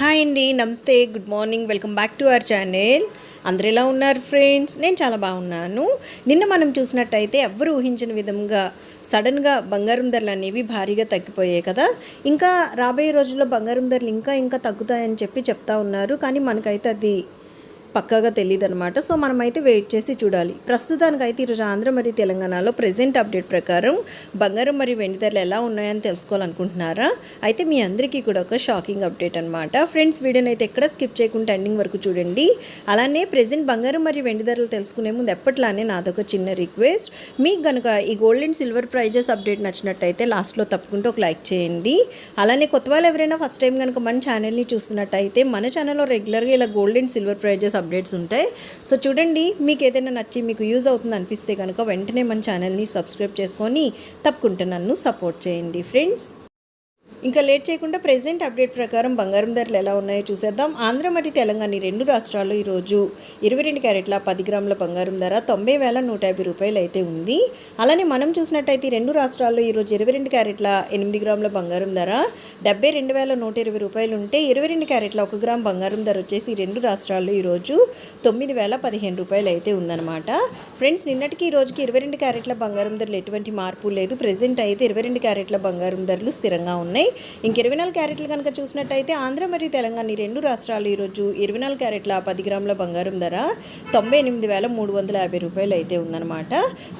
Hi అండి నమస్తే good morning welcome back to our channel. అందరు ఎలా ఉన్నారు ఫ్రెండ్స్? నేను చాలా బాగున్నాను. నిన్న మనం చూసినట్టయితే ఎవ్వరు ఊహించిన విధంగా సడన్గా బంగారం ధరలు అనేవి భారీగా తగ్గిపోయాయి కదా. ఇంకా రాబోయే రోజుల్లో బంగారం ధరలు ఇంకా ఇంకా తగ్గుతాయని చెప్పి చెప్తా ఉన్నారు. కానీ మనకైతే అది పక్కాగా తెలియదు అనమాట సో మనమైతే వెయిట్ చేసి చూడాలి. ప్రస్తుతానికి అయితే ఈరోజు ఆంధ్ర మరియు తెలంగాణలో ప్రెజెంట్ అప్డేట్ ప్రకారం బంగారం మరియు వెండి ధరలు ఎలా ఉన్నాయని తెలుసుకోవాలనుకుంటున్నారా? అయితే మీ అందరికీ కూడా ఒక షాకింగ్ అప్డేట్ అనమాట ఫ్రెండ్స్ వీడియోని అయితే ఎక్కడ స్కిప్ చేయకుండా ఎండింగ్ వరకు చూడండి. అలానే ప్రెజెంట్ బంగారం మరియు వెండి ధరలు తెలుసుకునే ముందు ఎప్పట్లానే నాదొక చిన్న రిక్వెస్ట్. మీకు కనుక ఈ gold and silver prices update నచ్చినట్టయితే లాస్ట్లో తప్పకుండా ఒక లైక్ చేయండి. అలానే కొత్త వాళ్ళు ఎవరైనా ఫస్ట్ టైం కనుక మన ఛానల్ని చూస్తున్నట్టయితే మన ఛానల్లో రెగ్యులర్గా ఇలా gold and silver prices updates ఉంటాయి. సో చూడండి మీకు ఏదైనా నచ్చి మీకు యూజ్ అవుతుంది అనిపిస్తే కనుక వెంటనే మన ఛానల్ని సబ్స్క్రైబ్ చేసుకొని తప్పకుండా నన్ను సపోర్ట్ చేయండి ఫ్రెండ్స్ ఇంకా లేట్ చేయకుండా ప్రెసెంట్ అప్డేట్ ప్రకారం బంగారం ధరలు ఎలా ఉన్నాయో చూసేద్దాం. ఆంధ్ర మరియు తెలంగాణ రెండు రాష్ట్రాల్లో ఈరోజు ఇరవై రెండు క్యారెట్ల పది గ్రాముల బంగారం ధర తొంభై వేల నూట యాభై రూపాయలు అయితే ఉంది. అలానే మనం చూసినట్టయితే రెండు రాష్ట్రాల్లో ఈరోజు ఇరవై రెండు క్యారెట్ల ఎనిమిది గ్రాముల బంగారం ధర డెబ్బై రెండు వేల నూట ఇరవై రూపాయలు ఉంటే ఇరవై రెండు క్యారెట్ల ఒక గ్రామ్ బంగారం ధర వచ్చేసి రెండు రాష్ట్రాల్లో ఈరోజు తొమ్మిది వేల పదిహేను రూపాయలు అయితే ఉందన్నమాట. ఫ్రెండ్స్ నిన్నటికి ఈ రోజుకి ఇరవై రెండు క్యారెట్ల బంగారం ధరలు ఎటువంటి మార్పు లేదు. ప్రెసెంట్ అయితే ఇరవై రెండు క్యారెట్ల బంగారం ధరలు స్థిరంగా ఉన్నాయి. ఇంక ఇరవై నాలుగు క్యారెట్లు కనుక చూసినట్టయితే ఆంధ్ర మరియు తెలంగాణ ఈ రెండు రాష్ట్రాలు ఈరోజు ఇరవై నాలుగు క్యారెట్ల పది గ్రాముల బంగారం ధర తొంభై ఎనిమిది వేల మూడు వందల యాభై రూపాయలు అయితే ఉందన్నమాట.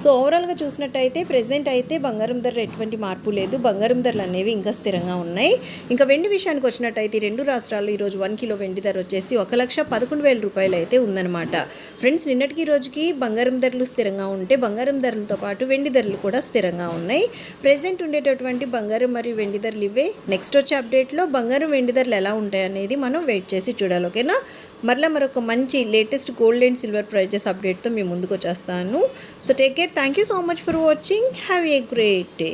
సో ఓవరాల్గా చూసినట్టయితే ప్రెసెంట్ అయితే బంగారం ధర ఎటువంటి మార్పు లేదు. బంగారం ధరలు అనేవి ఇంకా స్థిరంగా ఉన్నాయి. ఇంకా వెండి విషయానికి వచ్చినట్టయితే రెండు రాష్ట్రాల్లో ఈరోజు వన్ కిలో వెండి ధర వచ్చేసి ఒక లక్ష పదకొండు వేల రూపాయలు అయితే ఉందన్నమాట. ఫ్రెండ్స్ నిన్నటికి రోజుకి బంగారం ధరలు స్థిరంగా ఉంటే బంగారం ధరలతో పాటు వెండి ధరలు కూడా స్థిరంగా ఉన్నాయి. ప్రెసెంట్ ఉండేటటువంటి బంగారం మరియు వెండి ధరలు ఇవే నెక్స్ట్ వచ్చే అప్డేట్లో బంగారం వెండి ధరలు ఎలా ఉంటాయి అనేది మనం వెయిట్ చేసి చూడాలి ఓకేనా మరలా మరొక మంచి latest gold and silver prices అప్డేట్తో మీ ముందుకు వచ్చేస్తాను. So take care thank you so much for watching have a great day